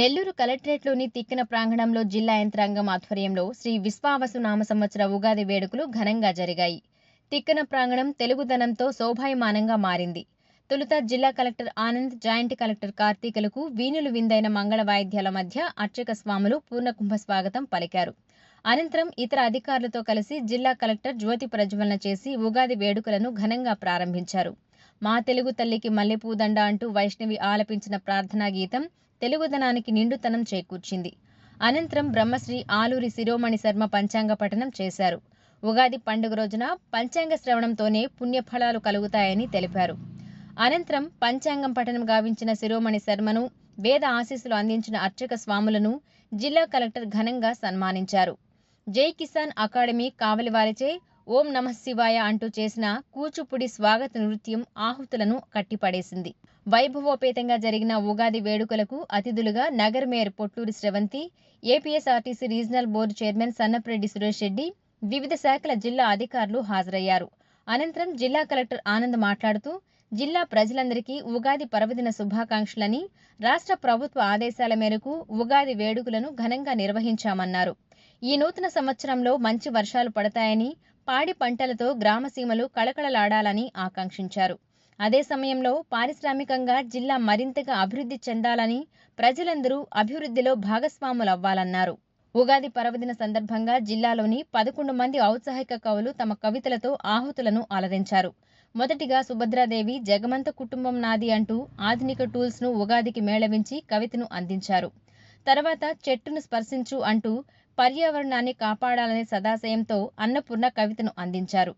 నెల్లూరు కలెక్టరేట్లోని తిక్కిన ప్రాంగణంలో జిల్లా యంత్రాంగం ఆధ్వర్యంలో శ్రీ విశ్వావసు నామ సంవత్సర ఉగాది వేడుకలు ఘనంగా జరిగాయి. తిక్కన ప్రాంగణం తెలుగుదనంతో శోభాయమానంగా మారింది. తొలుత జిల్లా కలెక్టర్ ఆనంద్ జాయింట్ కలెక్టర్ కార్తీకలకు వీణులు విందైన మంగళ వాయిద్యాల మధ్య అర్చక స్వాములు పూర్ణకుంభ స్వాగతం పలికారు. అనంతరం ఇతర అధికారులతో కలిసి జిల్లా కలెక్టర్ జ్యోతి ప్రజ్వలన చేసి ఉగాది వేడుకలను ఘనంగా ప్రారంభించారు. మా తెలుగు తల్లికి మల్లెపూదండ అంటూ వైష్ణవి ఆలపించిన ప్రార్థనా గీతం తెలుగుదనానికి నిండుతనం చేకూర్చింది. అనంతరం బ్రహ్మశ్రీ ఆలూరి శిరోమణి శర్మ పంచాంగ పఠనం చేశారు. ఉగాది పండుగ రోజున పంచాంగ శ్రవణంతోనే పుణ్యఫలాలు కలుగుతాయని తెలిపారు. అనంతరం పంచాంగం పఠనం గావించిన శిరోమణి శర్మను వేద ఆశీస్సులు అందించిన అర్చక స్వాములను జిల్లా కలెక్టర్ ఘనంగా సన్మానించారు. జై కిసాన్ అకాడమీ కావలివారిచే ఓం నమః శివాయ అంటూ చేసిన కూచిపూడి స్వాగత నృత్యం ఆహుతులను కట్టిపడేసింది. వైభవోపేతంగా జరిగిన ఉగాది వేడుకలకు అతిథులుగా Nagar mayor Potturi Sravanthi APSRTC regional board chairman Sannapareddy Suresh Reddy వివిధ శాఖల జిల్లా అధికారులు హాజరయ్యారు. అనంతరం జిల్లా కలెక్టర్ ఆనంద్ మాట్లాడుతూ జిల్లా ప్రజలందరికీ ఉగాది పర్వదిన శుభాకాంక్షలని రాష్ట్ర ప్రభుత్వ ఆదేశాల మేరకు ఉగాది వేడుకలను ఘనంగా నిర్వహించామన్నారు. ఈ నూతన సంవత్సరంలో మంచి వర్షాలు పడతాయని పాడి పంటలతో గ్రామసీమలు కళకళలాడాలని ఆకాంక్షించారు. అదే సమయంలో పారిశ్రామికంగా జిల్లా మరింతగా అభివృద్ధి చెందాలని ప్రజలందరూ అభివృద్ధిలో భాగస్వాములవ్వాలన్నారు. ఉగాది పర్వదిన సందర్భంగా జిల్లాలోని పదకొండు మంది ఔత్సాహిక కవులు తమ కవితలతో ఆహుతులను అలరించారు. మొదటిగా సుభద్రాదేవి జగమంత కుటుంబం నాది అంటూ ఆధునిక టూల్స్ను ఉగాదికి మేళవించి కవితను అందించారు. తర్వాత చెట్టును స్పర్శించు అంటూ పర్యావరణాన్ని కాపాడాలనే సదాశయంతో అన్నపూర్ణ కవితను అందించారు.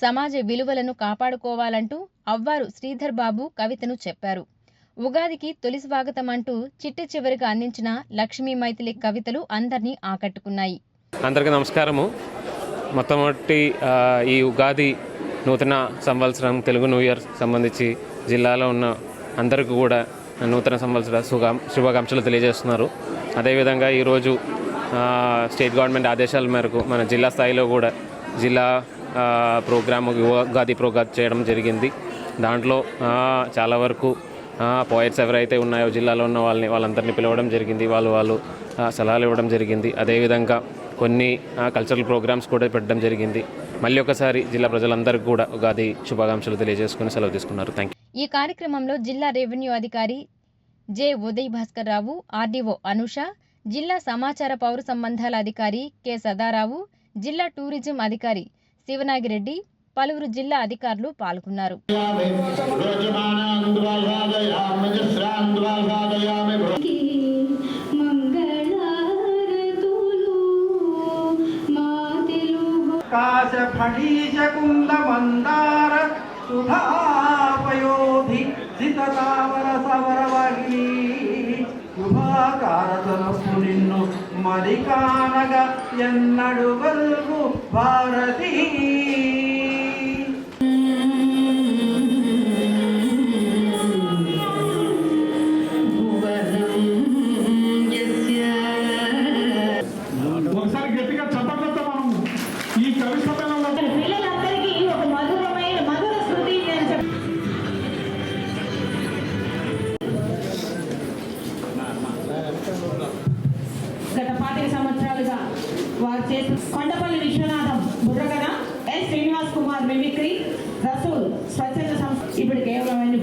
సమాజ విలువలను కాపాడుకోవాలంటూ అవ్వారు శ్రీధర్ బాబు కవితను చెప్పారు. ఉగాదికి తొలి స్వాగతం అంటూ చిట్ట చివరిగా అందించిన లక్ష్మీ మైథిలి కవితలు అందరినీ ఆకట్టుకున్నాయి. అందరికీ నమస్కారము. మొట్టమొదటి ఈ ఉగాది నూతన సంవత్సరం తెలుగు న్యూ ఇయర్ సంబంధించి జిల్లాలో ఉన్న అందరికీ కూడా నూతన సంవత్సర శుభా శుభాకాంక్షలు తెలియజేస్తున్నారు. అదేవిధంగా ఈరోజు స్టేట్ గవర్నమెంట్ ఆదేశాల మేరకు మన జిల్లా స్థాయిలో కూడా జిల్లా ప్రోగ్రామ్ ఉగాది ప్రోగ్రామ్ చేయడం జరిగింది. దాంట్లో చాలా వరకు పోయట్స్ ఎవరైతే ఉన్నాయో జిల్లాలో ఉన్న వాళ్ళని వాళ్ళందరినీ పిలవడం జరిగింది. వాళ్ళు వాళ్ళు సలహాలు ఇవ్వడం జరిగింది. అదేవిధంగా కొన్ని కల్చరల్ ప్రోగ్రామ్స్ కూడా పెట్టడం జరిగింది. మళ్ళీ ఒకసారి జిల్లా ప్రజలందరికీ కూడా ఉగాది శుభాకాంక్షలు తెలియజేసుకుని సెలవు తీసుకున్నారు. థ్యాంక్ ఈ కార్యక్రమంలో జిల్లా రెవెన్యూ అధికారి జె. ఉదయ్ భాస్కర్ రావు ఆర్డీఓ అనుష జిల్లా సమాచార పౌర సంబంధాల అధికారి కె. సదారావు జిల్లా టూరిజం అధికారి శివనాగిరెడ్డి పలువురు జిల్లా అధికారులు పాల్గొన్నారు. కాశ సుధాపయోధి సితతావర సవర వహిని శుభాకారతనపు నిన్ను మరికానగ ఎన్నడు గల్గు భారతీ. వారు చేసిన కొండపల్లి విశ్వనాథం బుర్రకథ ఎస్ శ్రీనివాస్ కుమార్ మిమిక్రీ రసూల్ స్వచ్ఛంద సంస్థ. ఇప్పుడు కేవలం అన్ని